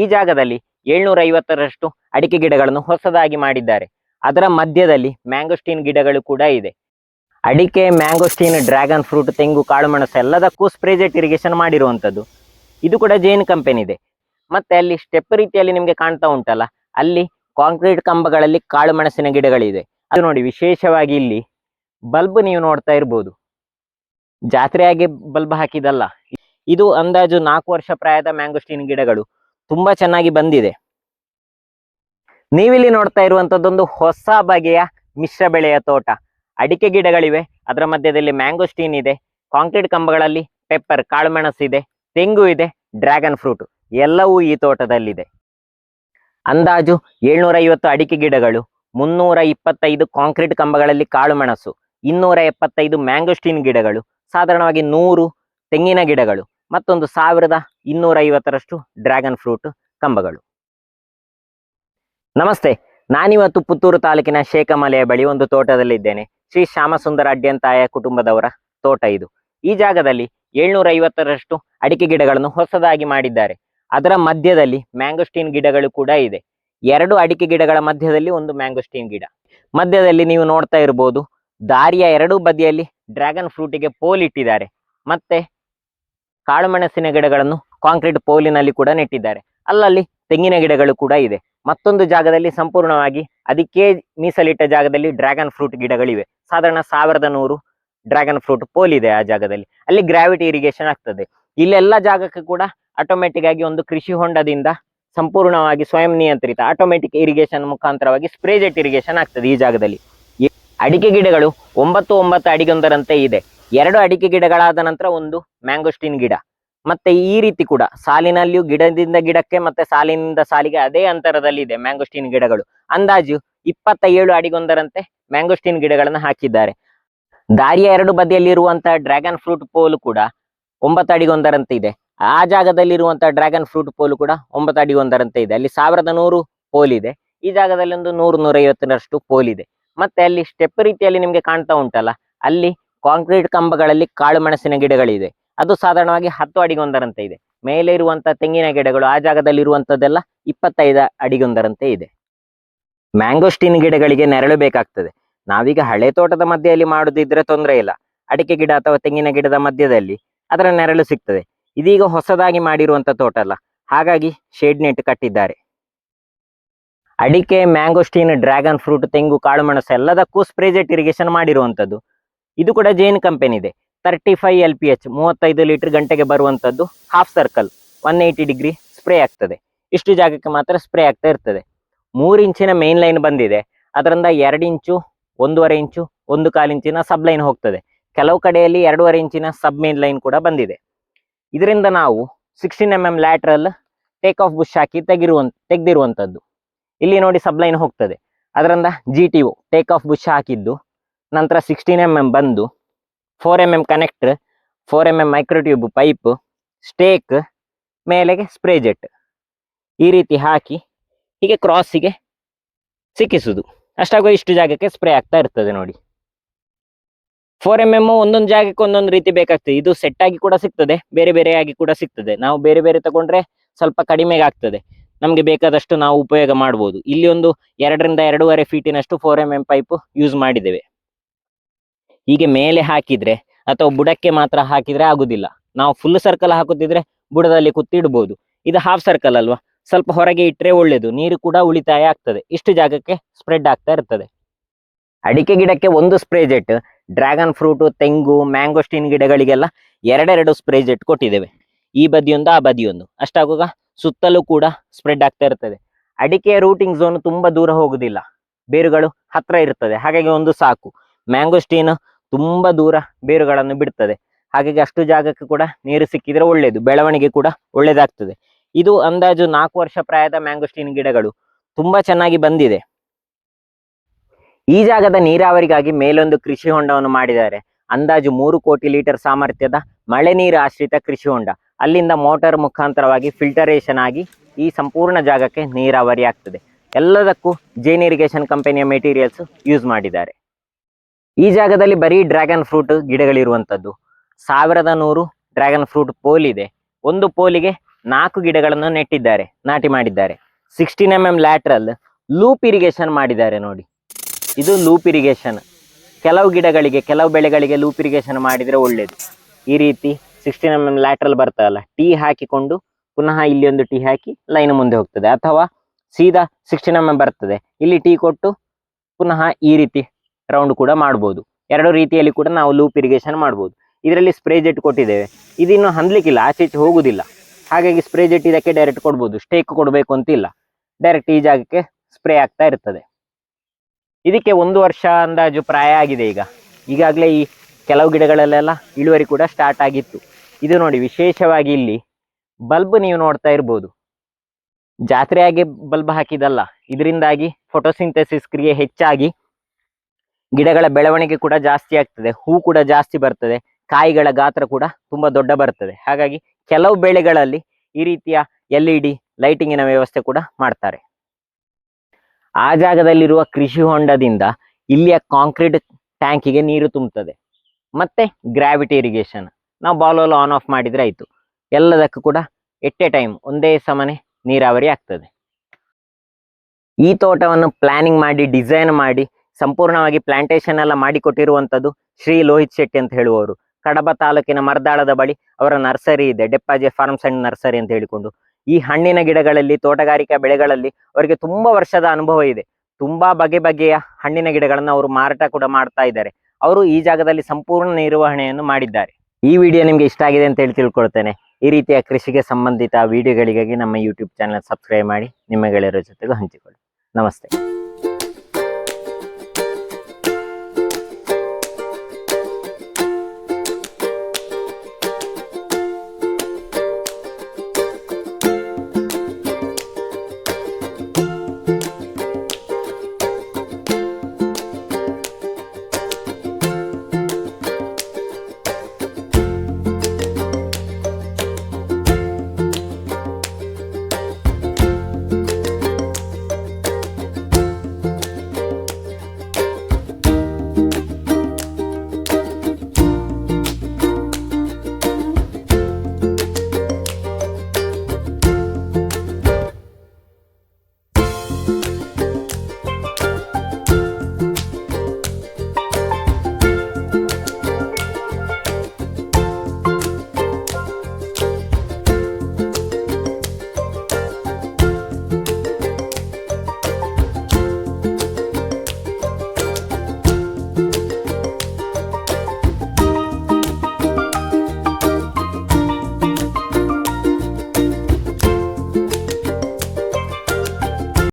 ಈ ಜಾಗದಲ್ಲಿ ಏಳ್ನೂರ ಐವತ್ತರಷ್ಟು ಅಡಿಕೆ ಗಿಡಗಳನ್ನು ಹೊಸದಾಗಿ ಮಾಡಿದ್ದಾರೆ. ಅದರ ಮಧ್ಯದಲ್ಲಿ ಮ್ಯಾಂಗೋಸ್ಟೀನ್ ಗಿಡಗಳು ಕೂಡ ಇದೆ. ಅಡಿಕೆ, ಮ್ಯಾಂಗೋಸ್ಟೀನ್, ಡ್ರ್ಯಾಗನ್ ಫ್ರೂಟ್, ತೆಂಗು ಕಾಳುಮೆಣಸು ಎಲ್ಲದಕ್ಕೂ ಸ್ಪ್ರೇಜೆಟ್ ಇರಿಗೇಷನ್ ಮಾಡಿರುವಂಥದ್ದು. ಇದು ಕೂಡ ಜೈನ್ ಕಂಪೆನಿ ಇದೆ. ಮತ್ತೆ ಅಲ್ಲಿ ಸ್ಟೆಪ್ ರೀತಿಯಲ್ಲಿ ನಿಮಗೆ ಕಾಣ್ತಾ ಉಂಟಲ್ಲ, ಅಲ್ಲಿ ಕಾಂಕ್ರೀಟ್ ಕಂಬಗಳಲ್ಲಿ ಕಾಳುಮೆಣಸಿನ ಗಿಡಗಳಿದೆ. ಅದು ನೋಡಿ ವಿಶೇಷವಾಗಿ ಇಲ್ಲಿ ಬಲ್ಬ್ ನೀವು ನೋಡ್ತಾ ಇರ್ಬೋದು. ಜಾತ್ರೆಯಾಗಿ ಬಲ್ಬ್ ಹಾಕಿದಲ್ಲ ಇದು ಅಂದಾಜು ನಾಲ್ಕು ವರ್ಷ ಪ್ರಾಯದ ಮ್ಯಾಂಗೋಸ್ಟೀನ್ ಗಿಡಗಳು. ತುಂಬಾ ಚೆನ್ನಾಗಿ ಬಂದಿದೆ. ನೀವಿಲ್ಲಿ ನೋಡ್ತಾ ಇರುವಂತದ್ದೊಂದು ಹೊಸ ಬಗೆಯ ಮಿಶ್ರ ಬೆಳೆಯ ತೋಟ. ಅಡಿಕೆ ಗಿಡಗಳಿವೆ, ಅದರ ಮಧ್ಯದಲ್ಲಿ ಮ್ಯಾಂಗೋಸ್ಟೀನ್ ಇದೆ, ಕಾಂಕ್ರೀಟ್ ಕಂಬಗಳಲ್ಲಿ ಪೆಪ್ಪರ್, ಕಾಳುಮೆಣಸು ಇದೆ, ತೆಂಗು ಇದೆ, ಡ್ರ್ಯಾಗನ್ ಫ್ರೂಟ್ ಎಲ್ಲವೂ ಈ ತೋಟದಲ್ಲಿದೆ. ಅಂದಾಜು ಏಳ್ನೂರ ಐವತ್ತು ಅಡಿಕೆ ಗಿಡಗಳು ಮುನ್ನೂರ ಇಪ್ಪತ್ತೈದು ಕಾಂಕ್ರೀಟ್ ಕಂಬಗಳಲ್ಲಿ ಕಾಳುಮೆಣಸು ಇನ್ನೂರ ಎಪ್ಪತ್ತೈದು ಮ್ಯಾಂಗೋಸ್ಟೀನ್ ಗಿಡಗಳು, ಸಾಧಾರಣವಾಗಿ ನೂರು ತೆಂಗಿನ ಗಿಡಗಳು. ಮತ್ತೊಂದು ಸಾವಿರದ ಇನ್ನೂರ ಐವತ್ತರಷ್ಟು ಡ್ರ್ಯಾಗನ್ ಫ್ರೂಟ್ ಕಂಬಗಳು. ನಮಸ್ತೆ, ನಾನಿವತ್ತು ಪುತ್ತೂರು ತಾಲೂಕಿನ ಶೇಖಮಲೆಯ ಬಳಿ ಒಂದು ತೋಟದಲ್ಲಿದ್ದೇನೆ. ಶ್ರೀ ಶ್ಯಾಮಸುಂದರ ಅಡ್ಯಂತಾಯ ಕುಟುಂಬದವರ ತೋಟ ಇದು. ಈ ಜಾಗದಲ್ಲಿ ಏಳ್ನೂರ ಐವತ್ತರಷ್ಟು ಅಡಿಕೆ ಗಿಡಗಳನ್ನು ಹೊಸದಾಗಿ ಮಾಡಿದ್ದಾರೆ. ಅದರ ಮಧ್ಯದಲ್ಲಿ ಮ್ಯಾಂಗೋಸ್ಟೀನ್ ಗಿಡಗಳು ಕೂಡ ಇದೆ. ಎರಡು ಅಡಿಕೆ ಗಿಡಗಳ ಮಧ್ಯದಲ್ಲಿ ಒಂದು ಮ್ಯಾಂಗೋಸ್ಟೀನ್ ಗಿಡ. ಮಧ್ಯದಲ್ಲಿ ನೀವು ನೋಡ್ತಾ ಇರ್ಬೋದು, ದಾರಿಯ ಎರಡೂ ಬದಿಯಲ್ಲಿ ಡ್ರ್ಯಾಗನ್ ಫ್ರೂಟಿಗೆ ಪೋಲ್ ಇಟ್ಟಿದ್ದಾರೆ. ಮತ್ತೆ ಕಾಳುಮೆಣಸಿನ ಗಿಡಗಳನ್ನು ಕಾಂಕ್ರೀಟ್ ಪೋಲಿನಲ್ಲಿ ಕೂಡ ನೆಟ್ಟಿದ್ದಾರೆ. ಅಲ್ಲಲ್ಲಿ ತೆಂಗಿನ ಗಿಡಗಳು ಕೂಡ ಇದೆ. ಮತ್ತೊಂದು ಜಾಗದಲ್ಲಿ ಸಂಪೂರ್ಣವಾಗಿ ಅದಕ್ಕೆ ಮೀಸಲಿಟ್ಟ ಜಾಗದಲ್ಲಿ ಡ್ರ್ಯಾಗನ್ ಫ್ರೂಟ್ ಗಿಡಗಳಿವೆ. ಸಾಧಾರಣ ಸಾವಿರದ ನೂರು ಡ್ರ್ಯಾಗನ್ ಫ್ರೂಟ್ ಪೋಲ್ ಇದೆ ಆ ಜಾಗದಲ್ಲಿ. ಅಲ್ಲಿ ಗ್ರಾವಿಟಿ ಇರಿಗೇಷನ್ ಆಗ್ತದೆ. ಇಲ್ಲೆಲ್ಲ ಜಾಗಕ್ಕೆ ಕೂಡ ಆಟೋಮೆಟಿಕ್ ಆಗಿ ಒಂದು ಕೃಷಿ ಹೊಂಡದಿಂದ ಸಂಪೂರ್ಣವಾಗಿ ಸ್ವಯಂ ನಿಯಂತ್ರಿತ ಆಟೋಮೆಟಿಕ್ ಇರಿಗೇಷನ್ ಮುಖಾಂತರವಾಗಿ ಸ್ಪ್ರೇಜೆಟ್ ಇರಿಗೇಷನ್ ಆಗ್ತದೆ ಈ ಜಾಗದಲ್ಲಿ. ಅಡಿಕೆ ಗಿಡಗಳು ಒಂಬತ್ತು ಒಂಬತ್ತು ಅಡಿಗೊಂದರಂತೆ ಇದೆ. ಎರಡು ಅಡಿಕೆ ಗಿಡಗಳಾದ ನಂತರ ಒಂದು ಮ್ಯಾಂಗೋಸ್ಟಿನ್ ಗಿಡ. ಮತ್ತೆ ಈ ರೀತಿ ಕೂಡ ಸಾಲಿನಲ್ಲಿಯೂ ಗಿಡದಿಂದ ಗಿಡಕ್ಕೆ ಮತ್ತೆ ಸಾಲಿನಿಂದ ಸಾಲಿಗೆ ಅದೇ ಅಂತರದಲ್ಲಿ ಇದೆ ಮ್ಯಾಂಗೋಸ್ಟಿನ್ ಗಿಡಗಳು. ಅಂದಾಜು ಇಪ್ಪತ್ತ ಏಳು ಅಡಿಗೊಂದರಂತೆ ಮ್ಯಾಂಗೋಸ್ಟಿನ್ ಗಿಡಗಳನ್ನು ಹಾಕಿದ್ದಾರೆ. ದಾರಿಯ ಎರಡು ಬದಿಯಲ್ಲಿರುವಂತಹ ಡ್ರ್ಯಾಗನ್ ಫ್ರೂಟ್ ಪೋಲ್ ಕೂಡ ಒಂಬತ್ತು ಅಡಿಗೊಂದರಂತೆ ಇದೆ. ಆ ಜಾಗದಲ್ಲಿರುವಂತಹ ಡ್ರ್ಯಾಗನ್ ಫ್ರೂಟ್ ಪೋಲ್ ಕೂಡ ಒಂಬತ್ತು ಅಡಿಗೊಂದರಂತೆ ಇದೆ. ಅಲ್ಲಿ ಸಾವಿರದ ನೂರು ಪೋಲ್ ಇದೆ ಈ ಜಾಗದಲ್ಲಿ ಒಂದು ನೂರು ನೂರೈವತ್ತರಷ್ಟು ಪೋಲ್ ಇದೆ ಮತ್ತೆ ಅಲ್ಲಿ ಸ್ಟೆಪ್ ರೀತಿಯಲ್ಲಿ ನಿಮ್ಗೆ ಕಾಣ್ತಾ ಉಂಟಲ್ಲ, ಅಲ್ಲಿ ಕಾಂಕ್ರೀಟ್ ಕಂಬಗಳಲ್ಲಿ ಕಾಳು ಮೆಣಸಿನ ಗಿಡಗಳಿದೆ. ಅದು ಸಾಧಾರಣವಾಗಿ ಹತ್ತು ಅಡಿಗೊಂದರಂತೆ ಇದೆ. ಮೇಲೆ ಇರುವಂತ ತೆಂಗಿನ ಗಿಡಗಳು ಆ ಜಾಗದಲ್ಲಿ ಇರುವಂತದ್ದೆಲ್ಲ ಇಪ್ಪತ್ತೈದು ಅಡಿಗೊಂದರಂತೆ ಇದೆ. ಮ್ಯಾಂಗೋಸ್ಟಿನ್ ಗಿಡಗಳಿಗೆ ನೆರಳು ಬೇಕಾಗ್ತದೆ. ನಾವೀಗ ಹಳೆ ತೋಟದ ಮಧ್ಯೆಯಲ್ಲಿ ಮಾಡುದಿದ್ರೆ ತೊಂದರೆ ಇಲ್ಲ. ಅಡಿಕೆ ಗಿಡ ಅಥವಾ ತೆಂಗಿನ ಗಿಡದ ಮಧ್ಯದಲ್ಲಿ ಅದರ ನೆರಳು ಸಿಗ್ತದೆ. ಇದೀಗ ಹೊಸದಾಗಿ ಮಾಡಿರುವಂತ ತೋಟ ಅಲ್ಲ ಹಾಗಾಗಿ ಶೇಡ್ ನೆಟ್ ಕಟ್ಟಿದ್ದಾರೆ. ಅಡಿಕೆ, ಮ್ಯಾಂಗೋಸ್ಟೀನ್, ಡ್ರ್ಯಾಗನ್ ಫ್ರೂಟ್, ತೆಂಗು ಕಾಳುಮೆಣಸು ಎಲ್ಲದಕ್ಕೂ ಸ್ಪ್ರೇಜೆಟ್ ಇರಿಗೇಷನ್ ಮಾಡಿರುವಂತದ್ದು. ಇದು ಕೂಡ ಜೈನ್ ಕಂಪನಿ ಇದೆ. Thirty five L P H, ಮೂವತ್ತೈದು ಲೀಟರ್ ಗಂಟೆಗೆ ಬರುವಂತದ್ದು half circle one eighty degree spray ಆಗ್ತದೆ. ಇಷ್ಟು ಜಾಗಕ್ಕೆ ಮಾತ್ರ ಸ್ಪ್ರೇ ಆಗ್ತಾ ಇರ್ತದೆ. ಮೂರು ಇಂಚಿನ ಮೇನ್ ಲೈನ್ ಬಂದಿದೆ. ಅದರಿಂದ ಎರಡು ಇಂಚು, ಒಂದೂವರೆ ಇಂಚು, ಒಂದು ಕಾಲು ಇಂಚಿನ ಸಬ್ ಲೈನ್ ಹೋಗ್ತದೆ. ಕೆಲವು ಕಡೆಯಲ್ಲಿ ಎರಡೂವರೆ ಇಂಚಿನ ಸಬ್ ಮೇನ್ ಲೈನ್ ಕೂಡ ಬಂದಿದೆ. ಇದರಿಂದ ನಾವು sixteen M M lateral take off bush ಹಾಕಿ ತೆಗಿರುವಂತ ತೆಗೆದಿರುವಂಥದ್ದು ಇಲ್ಲಿ ನೋಡಿ ಸಬ್ ಲೈನ್ ಹೋಗ್ತದೆ. ಅದರಿಂದ G T O take off bush ಹಾಕಿದ್ದು. ನಂತರ ಸಿಕ್ಸ್ಟೀನ್ ಎಂ ಎಂ ಬಂದು four M M connector four M M microtube pipe stake ಮೇಲೆಗೆ spray jet ಈ ರೀತಿ ಹಾಕಿ ಹೀಗೆ ಕ್ರಾಸಿಗೆ ಸಿಕ್ಕಿಸುವುದು ಅಷ್ಟಾಗುವ ಇಷ್ಟು ಜಾಗಕ್ಕೆ ಸ್ಪ್ರೇ ಆಗ್ತಾ ಇರ್ತದೆ ನೋಡಿ. ಫೋರ್ ಎಂ ಎಂ ಒಂದೊಂದು ಜಾಗಕ್ಕೆ ಒಂದೊಂದು ರೀತಿ ಬೇಕಾಗ್ತದೆ. ಇದು ಸೆಟ್ ಆಗಿ ಕೂಡ ಸಿಗ್ತದೆ, ಬೇರೆ ಬೇರೆಯಾಗಿ ಕೂಡ ಸಿಗ್ತದೆ. ನಾವು ಬೇರೆ ಬೇರೆ ತಗೊಂಡ್ರೆ ಸ್ವಲ್ಪ ಕಡಿಮೆಗೆ ಆಗ್ತದೆ. ನಮಗೆ ಬೇಕಾದಷ್ಟು ನಾವು ಉಪಯೋಗ ಮಾಡ್ಬೋದು. ಇಲ್ಲಿ ಒಂದು ಎರಡರಿಂದ ಎರಡೂವರೆ ಫೀಟಿನಷ್ಟು four M M pipe use ಮಾಡಿದ್ದೇವೆ. ಹೀಗೆ ಮೇಲೆ ಹಾಕಿದ್ರೆ ಅಥವಾ ಬುಡಕ್ಕೆ ಮಾತ್ರ ಹಾಕಿದ್ರೆ ಆಗುದಿಲ್ಲ. ನಾವು ಫುಲ್ ಸರ್ಕಲ್ ಹಾಕುತ್ತಿದ್ರೆ ಬುಡದಲ್ಲಿ ಕುತ್ತಿಡ್ಬೋದು. ಇದು ಹಾಫ್ ಸರ್ಕಲ್ ಅಲ್ವಾ? ಸ್ವಲ್ಪ ಹೊರಗೆ ಇಟ್ಟರೆ ಒಳ್ಳೇದು. ನೀರು ಕೂಡ ಉಳಿತಾಯ ಆಗ್ತದೆ. ಇಷ್ಟು ಜಾಗಕ್ಕೆ ಸ್ಪ್ರೆಡ್ ಆಗ್ತಾ ಇರ್ತದೆ. ಅಡಿಕೆ ಗಿಡಕ್ಕೆ ಒಂದು ಸ್ಪ್ರೇ ಜೆಟ್ ಡ್ರ್ಯಾಗನ್ ಫ್ರೂಟು ತೆಂಗು ಮ್ಯಾಂಗೋಸ್ಟೀನ್ ಗಿಡಗಳಿಗೆಲ್ಲ ಎರಡೆರಡು ಸ್ಪ್ರೇ ಜೆಟ್ ಕೊಟ್ಟಿದ್ದೇವೆ. ಈ ಬದಿಯೊಂದು, ಆ ಬದಿಯೊಂದು. ಅಷ್ಟಾಗುವಾಗ ಸುತ್ತಲೂ ಕೂಡ ಸ್ಪ್ರೆಡ್ ಆಗ್ತಾ ಇರ್ತದೆ. ಅಡಿಕೆಯ ರೂಟಿಂಗ್ ಝೋನ್ ತುಂಬಾ ದೂರ ಹೋಗುದಿಲ್ಲ. ಬೇರುಗಳು ಹತ್ರ ಇರ್ತದೆ. ಹಾಗಾಗಿ ಒಂದು ಸಾಕು. ಮ್ಯಾಂಗೋಸ್ಟೀನ್ ತುಂಬಾ ದೂರ ಬೇರುಗಳನ್ನು ಬಿಡ್ತದೆ. ಹಾಗಾಗಿ ಅಷ್ಟು ಜಾಗಕ್ಕೆ ಕೂಡ ನೀರು ಸಿಕ್ಕಿದ್ರೆ ಒಳ್ಳೆಯದು ಬೆಳವಣಿಗೆ ಕೂಡ ಒಳ್ಳೇದಾಗ್ತದೆ. ಇದು ಅಂದಾಜು ನಾಲ್ಕು ವರ್ಷ ಪ್ರಾಯದ ಮ್ಯಾಂಗೋಸ್ಟೀನ್ ಗಿಡಗಳು. ತುಂಬಾ ಚೆನ್ನಾಗಿ ಬಂದಿದೆ. ಈ ಜಾಗದ ನೀರಾವರಿಗಾಗಿ ಮೇಲೊಂದು ಕೃಷಿ ಹೊಂಡವನ್ನು ಮಾಡಿದ್ದಾರೆ. ಅಂದಾಜು ಮೂರು ಕೋಟಿ ಲೀಟರ್ ಸಾಮರ್ಥ್ಯದ ಮಳೆ ನೀರು ಆಶ್ರಿತ ಕೃಷಿ ಹೊಂಡ. ಅಲ್ಲಿಂದ ಮೋಟಾರ್ ಮುಖಾಂತರವಾಗಿ ಫಿಲ್ಟರೇಷನ್ ಆಗಿ ಈ ಸಂಪೂರ್ಣ ಜಾಗಕ್ಕೆ ನೀರಾವರಿ ಆಗ್ತದೆ. ಎಲ್ಲದಕ್ಕೂ ಜೈನ್ ಇರಿಗೇಷನ್ ಕಂಪನಿಯ ಮೆಟೀರಿಯಲ್ಸ್ ಯೂಸ್ ಮಾಡಿದ್ದಾರೆ. ಈ ಜಾಗದಲ್ಲಿ ಬರೀ ಡ್ರ್ಯಾಗನ್ ಫ್ರೂಟ್ ಗಿಡಗಳಿರುವಂತದ್ದು ಸಾವಿರದ ನೂರು ಡ್ರ್ಯಾಗನ್ ಫ್ರೂಟ್ ಪೋಲ್ ಇದೆ. ಒಂದು ಪೋಲಿಗೆ ನಾಲ್ಕು ಗಿಡಗಳನ್ನು ನೆಟ್ಟಿದ್ದಾರೆ, ನಾಟಿ ಮಾಡಿದ್ದಾರೆ. Sixteen M M lateral loop irrigation ಮಾಡಿದ್ದಾರೆ ನೋಡಿ. ಇದು ಲೂಪ್ ಇರಿಗೇಷನ್. ಕೆಲವು ಗಿಡಗಳಿಗೆ, ಕೆಲವು ಬೆಳೆಗಳಿಗೆ ಲೂಪ್ ಇರಿಗೇಷನ್ ಮಾಡಿದ್ರೆ ಒಳ್ಳೇದು. ಈ ರೀತಿ ಸಿಕ್ಸ್ಟೀನ್ ಎಂ ಎಂ ಲ್ಯಾಟ್ರಲ್ ಬರ್ತದಲ್ಲ, ಟೀ ಹಾಕಿಕೊಂಡು ಪುನಃ ಇಲ್ಲಿ ಒಂದು ಟೀ ಹಾಕಿ ಲೈನ್ ಮುಂದೆ ಹೋಗ್ತದೆ. ಅಥವಾ ಸೀದಾ ಸಿಕ್ಸ್ಟೀನ್ ಎಂ ಎಂ ಬರ್ತದೆ. ಇಲ್ಲಿ ಟೀ ಕೊಟ್ಟು ಪುನಃ ಈ ರೀತಿ ರೌಂಡ್ ಕೂಡ ಮಾಡ್ಬೋದು. ಎರಡು ರೀತಿಯಲ್ಲಿ ಕೂಡ ನಾವು ಲೂಪ್ ಇರಿಗೇಷನ್ ಮಾಡ್ಬೋದು. ಇದರಲ್ಲಿ ಸ್ಪ್ರೇ ಜೆಟ್ ಕೊಟ್ಟಿದ್ದೇವೆ. ಇದಿನ್ನು ಹಂದ್ಲಿಕ್ಕಿಲ್ಲ ಆಚೆ ಈಚೆ ಹೋಗುವುದಿಲ್ಲ ಹಾಗಾಗಿ ಸ್ಪ್ರೇ ಜೆಟ್ ಇದಕ್ಕೆ ಡೈರೆಕ್ಟ್ ಕೊಡ್ಬೋದು. ಸ್ಟೇಕ್ ಕೊಡಬೇಕು ಅಂತಿಲ್ಲ. ಡೈರೆಕ್ಟ್ ಈ ಜಾಗಕ್ಕೆ ಸ್ಪ್ರೇ ಆಗ್ತಾ ಇರ್ತದೆ. ಇದಕ್ಕೆ ಒಂದು ವರ್ಷ ಅಂದಾಜು ಪ್ರಾಯ ಆಗಿದೆ ಈಗ. ಈಗಾಗಲೇ ಈ ಕೆಲವು ಗಿಡಗಳಲ್ಲೆಲ್ಲ ಇಳುವರಿ ಕೂಡ ಸ್ಟಾರ್ಟ್ ಆಗಿತ್ತು. ಇದು ನೋಡಿ, ವಿಶೇಷವಾಗಿ ಇಲ್ಲಿ ಬಲ್ಬ್ ನೀವು ನೋಡ್ತಾ ಇರ್ಬೋದು. ಜಾತ್ರೆಯಾಗಿ ಬಲ್ಬ್ ಹಾಕಿದಲ್ಲ ಇದರಿಂದಾಗಿ ಫೋಟೋಸಿಂಥೆಸಿಸ್ ಕ್ರಿಯೆ ಹೆಚ್ಚಾಗಿ ಗಿಡಗಳ ಬೆಳವಣಿಗೆ ಕೂಡ ಜಾಸ್ತಿ ಆಗ್ತದೆ, ಹೂ ಕೂಡ ಜಾಸ್ತಿ ಬರ್ತದೆ, ಕಾಯಿಗಳ ಗಾತ್ರ ಕೂಡ ತುಂಬಾ ದೊಡ್ಡ ಬರ್ತದೆ. ಹಾಗಾಗಿ ಕೆಲವು ಬೆಳೆಗಳಲ್ಲಿ ಈ ರೀತಿಯ ಎಲ್ ಇ ಡಿ ಲೈಟಿಂಗಿನ ವ್ಯವಸ್ಥೆ ಕೂಡ ಮಾಡ್ತಾರೆ. ಆ ಜಾಗದಲ್ಲಿರುವ ಕೃಷಿ ಹೊಂಡದಿಂದ ಇಲ್ಲಿಯ ಕಾಂಕ್ರೀಟ್ ಟ್ಯಾಂಕಿಗೆ ನೀರು ತುಂಬುತ್ತದೆ. ಮತ್ತೆ ಗ್ರಾವಿಟಿ ಇರಿಗೇಷನ್. ನಾವು ಬಾಲ್ ಆನ್ ಆಫ್ ಮಾಡಿದ್ರೆ ಆಯ್ತು. ಎಲ್ಲದಕ್ಕೂ ಕೂಡ ಎಟ್ ಎ ಟೈಮ್ ಒಂದೇ ಸಮನೆ ನೀರಾವರಿ ಆಗ್ತದೆ. ಈ ತೋಟವನ್ನು ಪ್ಲಾನಿಂಗ್ ಮಾಡಿ, ಡಿಸೈನ್ ಮಾಡಿ ಸಂಪೂರ್ಣವಾಗಿ ಪ್ಲಾಂಟೇಶನ್ ಎಲ್ಲ ಮಾಡಿಕೊಟ್ಟಿರುವಂಥದ್ದು ಶ್ರೀ ಲೋಹಿತ್ ಶೆಟ್ಟಿ ಅಂತ ಹೇಳುವವರು. ಕಡಬ ತಾಲೂಕಿನ ಮರ್ದಾಳದ ಬಳಿ ಅವರ ನರ್ಸರಿ ಇದೆ, ಡೆಪ್ಪಾಜೆ ಫಾರ್ಮ್ಸ್ ಅಂಡ್ ನರ್ಸರಿ ಅಂತ ಹೇಳಿಕೊಂಡು. ಈ ಹಣ್ಣಿನ ಗಿಡಗಳಲ್ಲಿ, ತೋಟಗಾರಿಕಾ ಬೆಳೆಗಳಲ್ಲಿ ಅವರಿಗೆ ತುಂಬಾ ವರ್ಷದ ಅನುಭವ ಇದೆ. ತುಂಬಾ ಬಗೆ ಬಗೆಯ ಹಣ್ಣಿನ ಗಿಡಗಳನ್ನು ಅವರು ಮಾರಾಟ ಕೂಡ ಮಾಡ್ತಾ ಇದ್ದಾರೆ. ಅವರು ಈ ಜಾಗದಲ್ಲಿ ಸಂಪೂರ್ಣ ನಿರ್ವಹಣೆಯನ್ನು ಮಾಡಿದ್ದಾರೆ. ಈ ವಿಡಿಯೋ ನಿಮ್ಗೆ ಇಷ್ಟ ಆಗಿದೆ ಅಂತ ಹೇಳಿ ತಿಳ್ಕೊಳ್ತೇನೆ. ಈ ರೀತಿಯ ಕೃಷಿಗೆ ಸಂಬಂಧಿತ ವಿಡಿಯೋಗಳಿಗಾಗಿ ನಮ್ಮ ಯೂಟ್ಯೂಬ್ ಚಾನಲ್ ಸಬ್ಸ್ಕ್ರೈಬ್ ಮಾಡಿ, ನಿಮ್ಮ ಗೆಳೆಯರ ಜೊತೆಗೂ ಹಂಚಿಕೊಳ್ಳಿ. ನಮಸ್ತೆ.